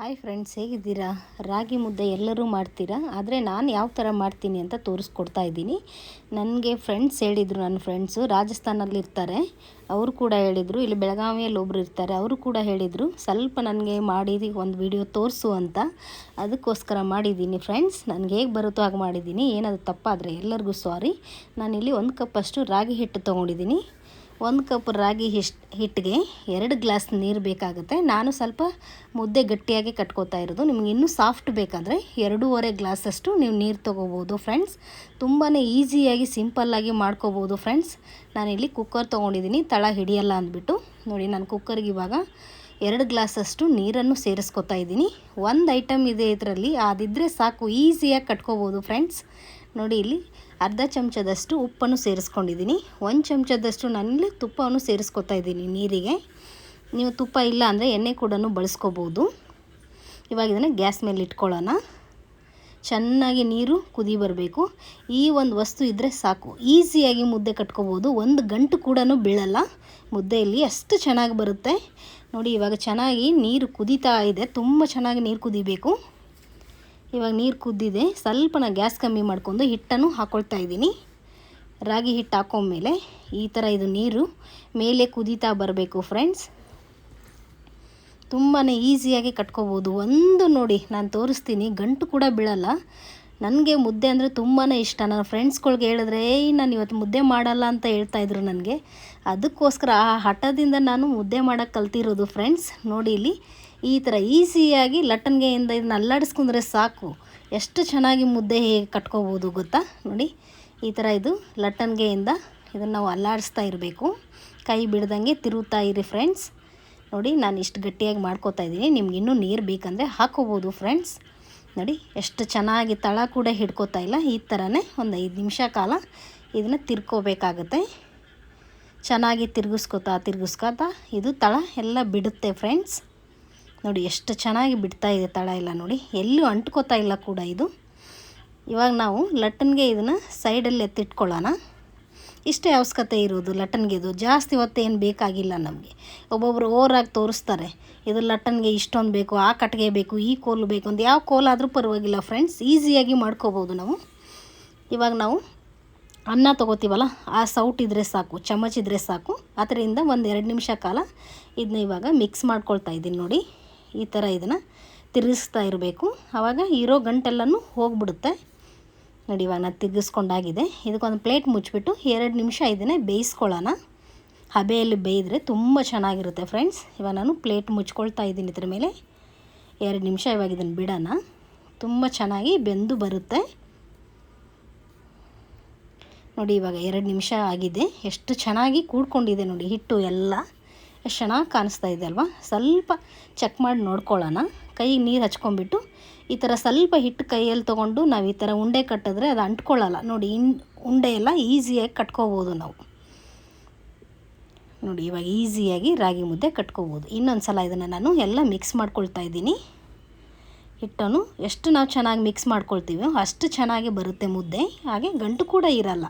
Hi friends ಹೇಗಿದ್ದೀರಾ? ರಾಗಿ ಮುದ್ದೆ ಎಲ್ಲರೂ ಮಾಡ್ತೀರಾ? ಆದರೆ ನಾನು ಯಾವ ಥರ ಮಾಡ್ತೀನಿ ಅಂತ ತೋರಿಸ್ಕೊಡ್ತಾ ಇದ್ದೀನಿ. ನನಗೆ ಫ್ರೆಂಡ್ಸ್ ಹೇಳಿದರು ನನ್ನ ಫ್ರೆಂಡ್ಸು ರಾಜಸ್ಥಾನಲ್ಲಿ ಇರ್ತಾರೆ. ಅವರು ಕೂಡ ಹೇಳಿದರು, ಇಲ್ಲಿ ಬೆಳಗಾವಿಯಲ್ಲಿ ಒಬ್ಬರು ಇರ್ತಾರೆ. ಅವರು ಕೂಡ ಹೇಳಿದರು, ಸ್ವಲ್ಪ ನನಗೆ ಮಾಡಿ, ಒಂದು ವಿಡಿಯೋ ತೋರಿಸು ಅಂತ. ಅದಕ್ಕೋಸ್ಕರ ಮಾಡಿದ್ದೀನಿ ಫ್ರೆಂಡ್ಸ್ ನನಗೆ ಹೇಗೆ ಬರುತ್ತೋ ಹಾಗೆ ಮಾಡಿದ್ದೀನಿ. ಏನಾದರೂ ತಪ್ಪಾದರೆ ಎಲ್ಲರಿಗೂ ಸಾರಿ ನಾನಿಲ್ಲಿ ಒಂದು ಕಪ್ಪಷ್ಟು ರಾಗಿ ಹಿಟ್ಟು ತೊಗೊಂಡಿದ್ದೀನಿ. ಒಂದು ಕಪ್ ರಾಗಿ ಹಿಶ್ ಹಿಟ್ಟಿಗೆ ಎರಡು ಗ್ಲಾಸ್ ನೀರು ಬೇಕಾಗುತ್ತೆ. ನಾನು ಸ್ವಲ್ಪ ಮುದ್ದೆ ಗಟ್ಟಿಯಾಗಿ ಕಟ್ಕೋತಾ ಇರೋದು. ನಿಮ್ಗೆ ಇನ್ನೂ ಸಾಫ್ಟ್ ಬೇಕಾದರೆ ಎರಡೂವರೆ ಗ್ಲಾಸಷ್ಟು ನೀವು ನೀರು ತೊಗೋಬೋದು ಫ್ರೆಂಡ್ಸ್. ತುಂಬಾ ಈಸಿಯಾಗಿ, ಸಿಂಪಲ್ಲಾಗಿ ಮಾಡ್ಕೋಬೋದು ಫ್ರೆಂಡ್ಸ್. ನಾನಿಲ್ಲಿ ಕುಕ್ಕರ್ ತೊಗೊಂಡಿದ್ದೀನಿ. ತಳ ಹಿಡಿಯಲ್ಲ ಅಂದ್ಬಿಟ್ಟು. ನೋಡಿ, ನಾನು ಕುಕ್ಕರ್ಗೆ ಇವಾಗ ಎರಡು ಗ್ಲಾಸಷ್ಟು ನೀರನ್ನು ಸೇರಿಸ್ಕೊತಾ ಇದ್ದೀನಿ. ಒಂದು ಐಟಮ್ ಇದೆ ಇದರಲ್ಲಿ. ಅದಿದ್ದರೆ ಸಾಕು. ಈಸಿಯಾಗಿ ಕಟ್ಕೋಬೋದು ಫ್ರೆಂಡ್ಸ್. ನೋಡಿ ಇಲ್ಲಿ ಅರ್ಧ ಚಮಚದಷ್ಟು ಉಪ್ಪನ್ನು ಸೇರಿಸ್ಕೊಂಡಿದ್ದೀನಿ. ಒಂದು ಚಮಚದಷ್ಟು ನಾನಿಲ್ಲಿ ತುಪ್ಪವನ್ನು ಸೇರಿಸ್ಕೊತಾ ಇದ್ದೀನಿ ನೀರಿಗೆ. ನೀವು ತುಪ್ಪ ಇಲ್ಲ ಅಂದರೆ ಎಣ್ಣೆ ಕೂಡ ಬಳಸ್ಕೋಬೋದು. ಇವಾಗ ಇದನ್ನು ಗ್ಯಾಸ್ ಮೇಲೆ ಇಟ್ಕೊಳ್ಳೋಣ. ಚೆನ್ನಾಗಿ ನೀರು ಕುದಿ ಬರಬೇಕು. ಈ ಒಂದು ವಸ್ತು ಇದ್ದರೆ ಸಾಕು. ಈಸಿಯಾಗಿ ಮುದ್ದೆ ಕಟ್ಕೋಬೋದು. ಒಂದು ಗಂಟು ಕೂಡ ಬೀಳಲ್ಲ. ಮುದ್ದೆಯಲ್ಲಿ ಅಷ್ಟು ಚೆನ್ನಾಗಿ ಬರುತ್ತೆ. ನೋಡಿ ಇವಾಗ ಚೆನ್ನಾಗಿ ನೀರು ಕುದೀತಾ ಇದೆ. ತುಂಬ ಚೆನ್ನಾಗಿ ನೀರು ಕುದಿಬೇಕು. ಇವಾಗ ನೀರು ಕುದ್ದಿದೆ. ಸ್ವಲ್ಪ ನಾನು ಗ್ಯಾಸ್ ಕಮ್ಮಿ ಮಾಡಿಕೊಂಡು ಹಿಟ್ಟನ್ನು ಹಾಕ್ಕೊಳ್ತಾ ಇದ್ದೀನಿ. ರಾಗಿ ಹಿಟ್ಟು ಹಾಕೊಂಡ್ಮೇಲೆ ಈ ಥರ ಇದು ನೀರು ಮೇಲೆ ಕುದೀತಾ ಬರಬೇಕು ಫ್ರೆಂಡ್ಸ್ ತುಂಬಾ ಈಸಿಯಾಗಿ ಕಟ್ಕೋಬೋದು. ಒಂದು ನೋಡಿ, ನಾನು ತೋರಿಸ್ತೀನಿ. ಗಂಟು ಕೂಡ ಬೀಳಲ್ಲ. ನನಗೆ ಮುದ್ದೆ ಅಂದರೆ ತುಂಬಾ ಇಷ್ಟ. ನನ್ನ ಫ್ರೆಂಡ್ಸ್ಗಳ್ಗೆ ಹೇಳಿದ್ರೆ, ಏಯ್, ನಾನು ಇವತ್ತು ಮುದ್ದೆ ಮಾಡಲ್ಲ ಅಂತ ಹೇಳ್ತಾ ಇದ್ರು ನನಗೆ. ಅದಕ್ಕೋಸ್ಕರ ಆ ಹಠದಿಂದ ನಾನು ಮುದ್ದೆ ಮಾಡೋಕ್ಕೆ ಕಲ್ತಿರೋದು ಫ್ರೆಂಡ್ಸ್ ನೋಡಿ ಇಲ್ಲಿ ಈ ಥರ ಈಸಿಯಾಗಿ ಲಟ್ಟಣಿಗೆಯಿಂದ ಇದನ್ನ ಅಲ್ಲಾಡಿಸ್ಕೊಂಡ್ರೆ ಸಾಕು. ಎಷ್ಟು ಚೆನ್ನಾಗಿ ಮುದ್ದೆ ಹೇಗೆ ಕಟ್ಕೋಬೋದು ಗೊತ್ತಾ? ನೋಡಿ, ಈ ಥರ ಇದು ಲಟ್ಟಣಿಗೆಯಿಂದ ಇದನ್ನು ನಾವು ಅಲ್ಲಾಡಿಸ್ತಾ ಇರಬೇಕು. ಕೈ ಬಿಡ್ದಂಗೆ ತಿರುಗುತ್ತಾ ಇರಿ ಫ್ರೆಂಡ್ಸ್ ನೋಡಿ, ನಾನು ಇಷ್ಟು ಗಟ್ಟಿಯಾಗಿ ಮಾಡ್ಕೋತಾ ಇದ್ದೀನಿ. ನಿಮ್ಗೆ ಇನ್ನೂ ನೀರು ಬೇಕಂದರೆ ಹಾಕೋಬೋದು ಫ್ರೆಂಡ್ಸ್ ನೋಡಿ, ಎಷ್ಟು ಚೆನ್ನಾಗಿ ತಳ ಕೂಡ ಹಿಡ್ಕೋತಾ ಇಲ್ಲ. ಈ ಥರನೇ ಒಂದು ಐದು ನಿಮಿಷ ಕಾಲ ಇದನ್ನು ತಿರ್ಕೋಬೇಕಾಗುತ್ತೆ. ಚೆನ್ನಾಗಿ ತಿರುಗಿಸ್ಕೋತಾ ತಿರುಗಿಸ್ಕೋತಾ ಇದು ತಳ ಎಲ್ಲ ಬಿಡುತ್ತೆ ಫ್ರೆಂಡ್ಸ್ ನೋಡಿ, ಎಷ್ಟು ಚೆನ್ನಾಗಿ ಬಿಡ್ತಾ ಇದೆ ತಳ ಎಲ್ಲ ನೋಡಿ. ಎಲ್ಲೂ ಅಂಟ್ಕೋತಾ ಇಲ್ಲ ಕೂಡ ಇದು. ಇವಾಗ ನಾವು ಲಟ್ಟನ್ಗೆ ಇದನ್ನು ಸೈಡಲ್ಲಿ ಎತ್ತಿಟ್ಕೊಳ್ಳೋಣ. ಇಷ್ಟೇ ಅವಶ್ಯಕತೆ ಇರೋದು ಲಟ್ಟನ್ಗೆದು. ಜಾಸ್ತಿ ಹೊತ್ತೇನು ಬೇಕಾಗಿಲ್ಲ ನಮಗೆ. ಒಬ್ಬೊಬ್ಬರು ಓವರಾಗಿ ತೋರಿಸ್ತಾರೆ, ಇದು ಲಟ್ಟನ್ಗೆ ಇಷ್ಟೊಂದು ಬೇಕು, ಆ ಕಟ್ಟಿಗೆ ಬೇಕು, ಈ ಕೋಲು ಬೇಕು ಅಂತ. ಯಾವ ಕೋಲಾದರೂ ಪರವಾಗಿಲ್ಲ ಫ್ರೆಂಡ್ಸ್, ಈಸಿಯಾಗಿ ಮಾಡ್ಕೋಬೋದು ನಾವು. ಇವಾಗ ನಾವು ಅನ್ನ ತೊಗೋತೀವಲ್ಲ, ಆ ಸೌಟ್ ಇದ್ದರೆ ಸಾಕು, ಚಮಚ ಇದ್ದರೆ ಸಾಕು. ಅದರಿಂದ ಒಂದು ಎರಡು ನಿಮಿಷ ಕಾಲ ಇದನ್ನ ಇವಾಗ ಮಿಕ್ಸ್ ಮಾಡ್ಕೊಳ್ತಾ ಇದ್ದೀನಿ ನೋಡಿ. ಈ ಥರ ಇದನ್ನು ತಿರುಗಿಸ್ತಾ ಇರಬೇಕು. ಆವಾಗ ಇರೋ ಗಂಟೆಲ್ಲನೂ ಹೋಗ್ಬಿಡುತ್ತೆ. ನೋಡಿ ಇವಾಗ ನಾನು ತಿರುಗಿಸ್ಕೊಂಡಾಗಿದೆ. ಇದಕ್ಕೊಂದು ಪ್ಲೇಟ್ ಮುಚ್ಚಿಬಿಟ್ಟು ಎರಡು ನಿಮಿಷ ಇದನ್ನೇ ಬೇಯಿಸ್ಕೊಳ್ಳೋಣ. ಹಬೆಯಲ್ಲಿ ಬೇಯಿದ್ರೆ ತುಂಬ ಚೆನ್ನಾಗಿರುತ್ತೆ ಫ್ರೆಂಡ್ಸ್. ಇವಾಗ ನಾನು ಪ್ಲೇಟ್ ಮುಚ್ಕೊಳ್ತಾ ಇದ್ದೀನಿ ಇದ್ರ ಮೇಲೆ. ಎರಡು ನಿಮಿಷ ಇವಾಗ ಇದನ್ನು ಬಿಡೋಣ. ತುಂಬ ಚೆನ್ನಾಗಿ ಬೆಂದು ಬರುತ್ತೆ. ನೋಡಿ ಇವಾಗ ಎರಡು ನಿಮಿಷ ಆಗಿದೆ. ಎಷ್ಟು ಚೆನ್ನಾಗಿ ಕೂಡ್ಕೊಂಡಿದೆ ನೋಡಿ ಹಿಟ್ಟು ಎಲ್ಲ. ಎಷ್ಟು ಚೆನ್ನಾಗಿ ಕಾಣಿಸ್ತಾ ಇದೆ ಅಲ್ವಾ? ಸ್ವಲ್ಪ ಚೆಕ್ ಮಾಡಿ ನೋಡ್ಕೊಳ್ಳೋಣ. ಕೈಗೆ ನೀರು ಹಚ್ಕೊಂಡ್ಬಿಟ್ಟು ಈ ಥರ ಸ್ವಲ್ಪ ಹಿಟ್ಟು ಕೈಯಲ್ಲಿ ತೊಗೊಂಡು ನಾವು ಈ ಥರ ಉಂಡೆ ಕಟ್ಟಿದ್ರೆ ಅದು ಅಂಟ್ಕೊಳ್ಳಲ್ಲ. ನೋಡಿ, ಇನ್ ಉಂಡೆ ಎಲ್ಲ ಈಸಿಯಾಗಿ ಕಟ್ಕೋಬೋದು ನಾವು. ನೋಡಿ, ಇವಾಗ ಈಸಿಯಾಗಿ ರಾಗಿ ಮುದ್ದೆ ಕಟ್ಕೋಬೋದು. ಇನ್ನೊಂದು ಸಲ ಇದನ್ನು ನಾನು ಎಲ್ಲ ಮಿಕ್ಸ್ ಮಾಡ್ಕೊಳ್ತಾ ಇದ್ದೀನಿ. ಹಿಟ್ಟನ್ನು ಎಷ್ಟು ನಾವು ಚೆನ್ನಾಗಿ ಮಿಕ್ಸ್ ಮಾಡ್ಕೊಳ್ತೀವೋ ಅಷ್ಟು ಚೆನ್ನಾಗಿ ಬರುತ್ತೆ ಮುದ್ದೆ. ಹಾಗೆ ಗಂಟು ಕೂಡ ಇರಲ್ಲ.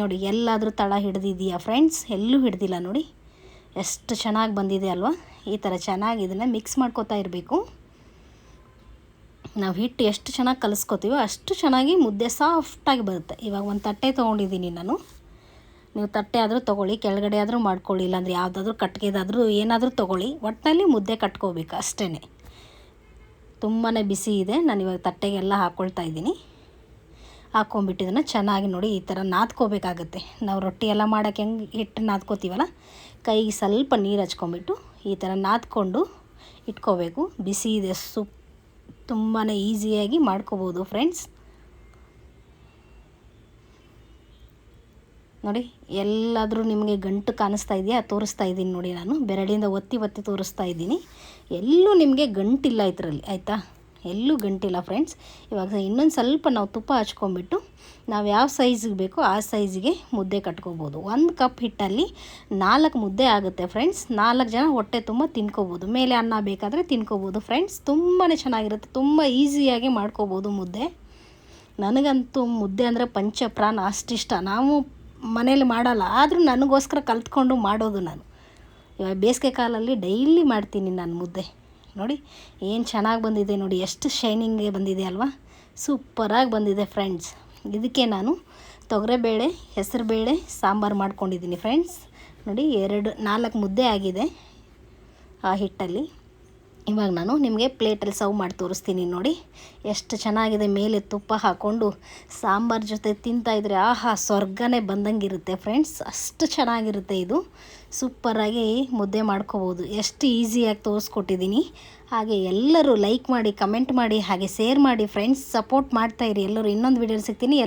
ನೋಡಿ, ಎಲ್ಲಾದರೂ ತಳ ಹಿಡ್ದಿದೆಯಾ ಫ್ರೆಂಡ್ಸ್ ಎಲ್ಲೂ ಹಿಡ್ದಿಲ್ಲ ನೋಡಿ. ಎಷ್ಟು ಚೆನ್ನಾಗಿ ಬಂದಿದೆ ಅಲ್ವಾ? ಈ ಥರ ಚೆನ್ನಾಗಿ ಇದನ್ನು ಮಿಕ್ಸ್ ಮಾಡ್ಕೋತಾ ಇರಬೇಕು. ನಾವು ಹಿಟ್ಟು ಎಷ್ಟು ಚೆನ್ನಾಗಿ ಕಲಿಸ್ಕೋತೀವೋ ಅಷ್ಟು ಚೆನ್ನಾಗಿ ಮುದ್ದೆ ಸಾಫ್ಟಾಗಿ ಬರುತ್ತೆ. ಇವಾಗ ಒಂದು ತಟ್ಟೆ ತೊಗೊಂಡಿದ್ದೀನಿ ನಾನು. ನೀವು ತಟ್ಟೆ ಆದರೂ ತೊಗೊಳ್ಳಿ, ಕೆಳಗಡೆ ಆದರೂ ಮಾಡ್ಕೊಳ್ಳಿ, ಇಲ್ಲಾಂದರೆ ಯಾವುದಾದ್ರೂ ಕಟ್ಗೆದಾದರೂ ಏನಾದರೂ ತೊಗೊಳ್ಳಿ. ಒಟ್ಟಿನಲ್ಲಿ ಮುದ್ದೆ ಕಟ್ಕೋಬೇಕು ಅಷ್ಟೇ ತುಂಬಾ ಬಿಸಿ ಇದೆ. ನಾನು ಇವಾಗ ತಟ್ಟೆಗೆಲ್ಲ ಹಾಕ್ಕೊಳ್ತಾ ಇದ್ದೀನಿ. ಹಾಕ್ಕೊಂಬಿಟ್ಟು ಇದನ್ನು ಚೆನ್ನಾಗಿ ನೋಡಿ ಈ ಥರ ನಾದ್ಕೋಬೇಕಾಗತ್ತೆ. ನಾವು ರೊಟ್ಟಿ ಎಲ್ಲ ಮಾಡೋಕ್ಕೆ ಹೆಂಗೆ ಹಿಟ್ಟು ನಾದ್ಕೋತೀವಲ್ಲ, ಕೈಗೆ ಸ್ವಲ್ಪ ನೀರು ಹಚ್ಕೊಂಬಿಟ್ಟು ಈ ಥರ ನಾದ್ಕೊಂಡು ಇಟ್ಕೋಬೇಕು. ಬಿಸಿ ಇದೆ ಸೂಪ್ ತುಂಬಾ ಈಸಿಯಾಗಿ ಮಾಡ್ಕೋಬೋದು ಫ್ರೆಂಡ್ಸ್. ನೋಡಿ, ಎಲ್ಲಾದರೂ ನಿಮಗೆ ಗಂಟು ಕಾಣಿಸ್ತಾ ಇದೆಯಾ? ತೋರಿಸ್ತಾ ಇದ್ದೀನಿ ನೋಡಿ ನಾನು. ಬೆರಳಿಂದ ಒತ್ತಿ ಒತ್ತಿ ತೋರಿಸ್ತಾ ಇದ್ದೀನಿ. ಎಲ್ಲೂ ನಿಮಗೆ ಗಂಟಿಲ್ಲ ಇದರಲ್ಲಿ, ಆಯಿತಾ? ಎಲ್ಲೂ ಗಂಟಿಲ್ಲ ಫ್ರೆಂಡ್ಸ್ ಇವಾಗ ಇನ್ನೊಂದು ಸ್ವಲ್ಪ ನಾವು ತುಪ್ಪ ಹಚ್ಕೊಂಡ್ಬಿಟ್ಟು ನಾವು ಯಾವ ಸೈಜಿಗೆ ಬೇಕೋ ಆ ಸೈಜಿಗೆ ಮುದ್ದೆ ಕಟ್ಕೋಬೋದು. ಒಂದು ಕಪ್ ಹಿಟ್ಟಲ್ಲಿ ನಾಲ್ಕು ಮುದ್ದೆ ಆಗುತ್ತೆ ಫ್ರೆಂಡ್ಸ್ ನಾಲ್ಕು ಜನ ಹೊಟ್ಟೆ ತುಂಬ ತಿನ್ಕೋಬೋದು. ಮೇಲೆ ಅನ್ನ ಬೇಕಾದರೆ ತಿನ್ಕೋಬೋದು ಫ್ರೆಂಡ್ಸ್ ತುಂಬಾ ಚೆನ್ನಾಗಿರುತ್ತೆ. ತುಂಬ ಈಸಿಯಾಗಿ ಮಾಡ್ಕೋಬೋದು ಮುದ್ದೆ. ನನಗಂತೂ ಮುದ್ದೆ ಅಂದರೆ ಪಂಚಪ್ರಾಣ ಅಷ್ಟಿಷ್ಟ. ನಾವು ಮನೇಲಿ ಮಾಡಲ್ಲ. ಆದರೂ ನನಗೋಸ್ಕರ ಕಲ್ತ್ಕೊಂಡು ಮಾಡೋದು ನಾನು. ಇವಾಗ ಬೇಸಿಗೆ ಕಾಲಲ್ಲಿ ಡೈಲಿ ಮಾಡ್ತೀನಿ ನಾನು ಮುದ್ದೆ. ನೋಡಿ, ಏನು ಚೆನ್ನಾಗಿ ಬಂದಿದೆ ನೋಡಿ, ಎಷ್ಟು ಶೈನಿಂಗ್ ಬಂದಿದೆ ಅಲ್ವಾ? ಸೂಪರಾಗಿ ಬಂದಿದೆ ಫ್ರೆಂಡ್ಸ್ ಇದಕ್ಕೆ ನಾನು ತೊಗರೆಬೇಳೆ, ಹೆಸರುಬೇಳೆ, ಸಾಂಬಾರು ಮಾಡ್ಕೊಂಡಿದ್ದೀನಿ ಫ್ರೆಂಡ್ಸ್ ನೋಡಿ, ಎರಡು ನಾಲ್ಕು ಮುದ್ದೆ ಆಗಿದೆ ಆ ಹಿಟ್ಟಲ್ಲಿ. ಇವಾಗ ನಾನು ನಿಮಗೆ ಪ್ಲೇಟಲ್ಲಿ ಸರ್ವ್ ಮಾಡಿ ತೋರಿಸ್ತೀನಿ ನೋಡಿ. ಎಷ್ಟು ಚೆನ್ನಾಗಿದೆ ಮೇಲೆ ತುಪ್ಪ ಹಾಕ್ಕೊಂಡು ಸಾಂಬಾರು ಜೊತೆ ತಿಂತಾಯಿದ್ರೆ ಆಹಾ, ಸ್ವರ್ಗನೇ ಬಂದಂಗಿರುತ್ತೆ ಫ್ರೆಂಡ್ಸ್ ಅಷ್ಟು ಚೆನ್ನಾಗಿರುತ್ತೆ ಇದು. ಸೂಪರಾಗಿ ಮುದ್ದೆ ಮಾಡ್ಕೋಬೋದು. ಎಷ್ಟು ಈಸಿಯಾಗಿ ತೋರಿಸ್ಕೊಟ್ಟಿದ್ದೀನಿ. ಹಾಗೆ ಎಲ್ಲರೂ ಲೈಕ್ ಮಾಡಿ ಕಮೆಂಟ್ ಮಾಡಿ, ಹಾಗೆ ಶೇರ್ ಮಾಡಿ ಫ್ರೆಂಡ್ಸ್ ಸಪೋರ್ಟ್ ಮಾಡ್ತಾಯಿರಿ ಎಲ್ಲರೂ ಇನ್ನೊಂದು ವಿಡಿಯೋ ಸಿಗ್ತೀನಿ.